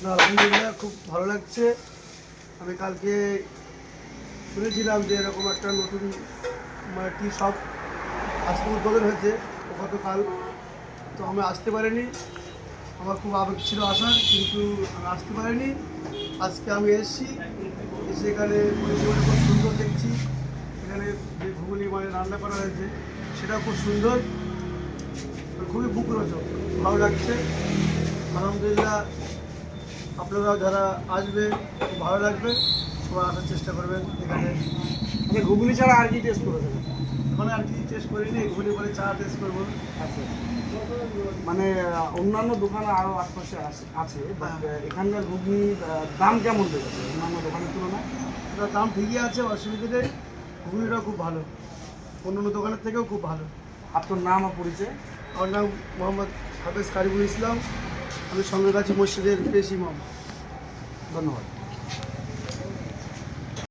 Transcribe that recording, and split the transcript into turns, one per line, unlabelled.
আলহামদুলিল্লাহ খুব ভালো লাগছে। আমি কালকে শুনেছিলাম যে এরকম একটা নতুন মানে টি শপ আজকে উদ্বোধন হয়েছে গতকাল। তো আমি আসতে পারিনি। আমার খুব আবেগ ছিল আসার, কিন্তু আমি আসতে পারিনি। আজকে আমি এসেছি, এসে এখানে পরিষেবাটা খুব সুন্দর দেখছি। এখানে যে ঘুগনি মানে রান্না করা হয়েছে সেটা খুব সুন্দর। খুবই মুখরোচক ভালো লাগছে। আলহামদুলিল্লাহ আপনারা যারা আসবে ভালো লাগবে সবাই আসার চেষ্টা করবেন এখানে।
ঘুগনি ছাড়া আর কি টেস্ট করেছেন
এখন আর কি টেস্ট করিনি ঘুরে পরে চা টেস্ট করব।
আচ্ছা। মানে অন্যান্য দোকানে আরও আশপাশে আছে আছে বাট এখানকার ঘুগনি দাম কেমন লেগেছে অন্যান্য দোকানের তুলনায়?
এটা দাম ঠিকই আছে অসুবিধা নেই। ঘুগনিটাও খুব ভালো। অন্য অন্য দোকানের থেকেও খুব ভালো।
আপনার নাম আর পরিচয়?
আমার নাম মোহাম্মদ হাফেজ কারিবুল ইসলাম। আমি সঙ্গে কাছে মসজিদের পেশি ইমাম
ধন্যবাদ।